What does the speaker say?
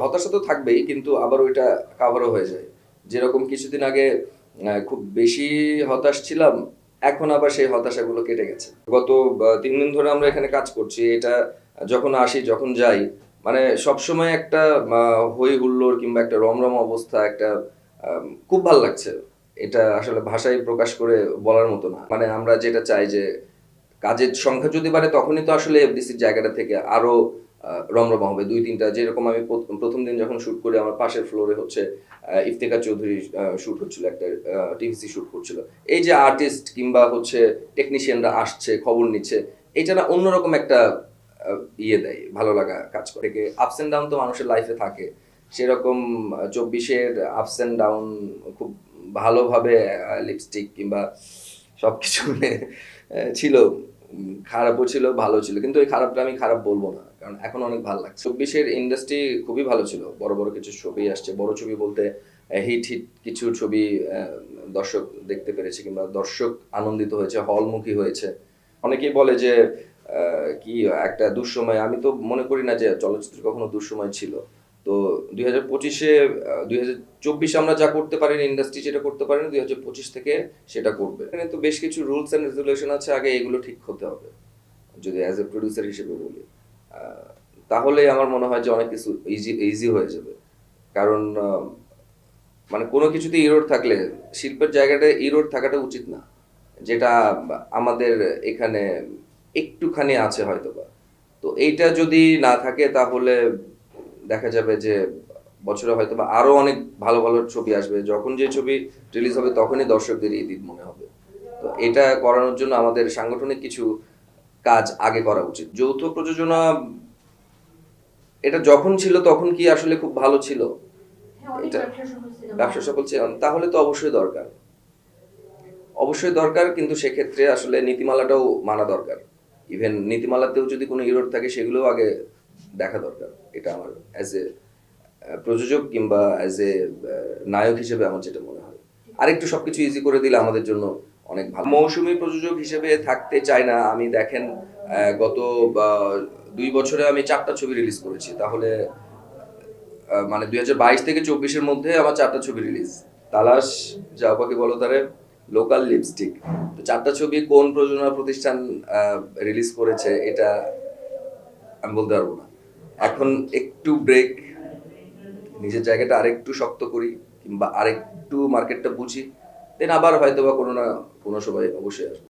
হতাশা তো থাকবেই, কিন্তু আবার ওইটা কাভারও হয়ে যায়। যেরকম কিছুদিন আগে খুব বেশি হতাশ ছিলাম, এখন আবার সেই হতাশাগুলো কেটে গেছে। গত তিন দিন ধরে আমরা এখানে কাজ করছি, এটা যখন আসি, যখন যাই মানে সবসময় একটা হই হুল্লোড় কিংবা একটা রমরম অবস্থা, একটা খুব ভালো লাগছে। এটা আসলে ভাষায় প্রকাশ করে বলার মতো না। মানে আমরা যেটা চাই যে কাজের সংখ্যা যদি বাড়ে তখনই তো আসলে এফডিসির জায়গাটা থেকে আরও আহ, রমরমা হবে। দুই তিনটা যেরকম আমি প্রথ- প্রথম দিন যখন শুট করি আমার পাশের ফ্লোরে হচ্ছে ইফতেখার চৌধুরী শুট হচ্ছিল একটা টিভিসি শুট করছিল। এই যে আর্টিস্ট কিংবা হচ্ছে টেকনিশিয়ানরা আসছে খবর নিচ্ছে এটা না অন্যরকম একটা ইয়ে দেয় ভালো লাগা কাজ করে। আপস এন্ড ডাউন তো মানুষের লাইফে থাকে। সেরকম চব্বিশের আপস এন্ড ডাউন খুব ভালোভাবে লিপস্টিক কিংবা সবকিছু মিলে আহ, ছিল। খারাপও ছিল ভালো ছিল। কিন্তু এই খারাপটা আমি খারাপ বলব না কারণ এখন অনেক ভালো লাগছে। চব্বিশের ইন্ডাস্ট্রি খুবই ভালো ছিল। বড় বড় কিছু ছবি আসছে। বড় ছবি বলতে হিট হিট কিছু ছবি দর্শক দেখতে পেরেছে কিংবা দর্শক আনন্দিত হয়েছে হলমুখী হয়েছে। অনেকেই বলে যে কি একটা দুঃসময় আমি তো মনে করি না যে চলচ্চিত্র কখনো দুঃসময় ছিল। তো দুই হাজার পঁচিশে দুই হাজার চব্বিশে আমরা যা করতে পারিনি ইন্ডাস্ট্রি যেটা করতে পারিনি দুই হাজার পঁচিশ থেকে সেটা করবে। এখানে তো বেশ কিছু রুলস অ্যান্ড রেজুলেশন আছে, আগে এগুলো ঠিক হতে হবে, যদি অ্যাজ এ প্রডিউসার হিসেবে বলি। তাহলে আমার মনে হয় যে অনেক কিছু ইজি ইজি হয়ে যাবে। কারণ মানে কোনো কিছুতে ইরোড থাকলে, শিল্পের জায়গাটায় ইরোড থাকাটা উচিত না, যেটা আমাদের এখানে একটুখানি আছে হয়তো বা তো এইটা যদি না থাকে তাহলে দেখা যাবে যে বছরে হয়তো বা আরও অনেক ভালো ভালো ছবি আসবে। যখন যে ছবি রিলিজ হবে তখনই দর্শকদের ঈদ ঈদ মনে হবে। তো এটা করানোর জন্য আমাদের সাংগঠনিক কিছু কাজ আগে করা উচিত। যৌথ প্রযোজনা এটা যখন ছিল তখন কি আসলে খুব ভালো ছিল? হ্যাঁ, এটা- ব্যবসা সফল ছিল। তাহলে তো অবশ্যই দরকার। অবশ্যই দরকার কিন্তু সেক্ষেত্রে আসলে নীতিমালাটাও মানা দরকার। ইভেন নীতিমালাতেও যদি কোনো ইরোড থাকে সেগুলোও আগে দেখা দরকার। এটা আমার অ্যাজ এ প্রযোজক কিংবা অ্যাজ এ নায়ক হিসেবে আমার যেটা মনে হয়। আরেকটু সবকিছু ইজি করে দিলে আমাদের জন্য অনেক ভালো। মৌসুমী প্রযোজক হিসেবে থাকতে চাই না। আমি দেখেন গত দুই বছরে আমি চারটা ছবি রিলিজ করেছি। তাহলে মানে দুই হাজার বাইশ থেকে চব্বিশের মধ্যে আমার চারটা ছবি রিলিজ তালাশ যা পাখি বলো তারে লোকাল লিপস্টিক তো চারটা ছবি কোন প্রযোজনা প্রতিষ্ঠান রিলিজ করেছে, এটা আমি বলতে পারব না। এখন একটু ব্রেক নিজের জায়গাটা আরেকটু শক্ত করি কিংবা আরেকটু মার্কেটটা বুঝি দেন আবার হয়তো বা কোনো না কোনো সময় অবশ্যই আসব।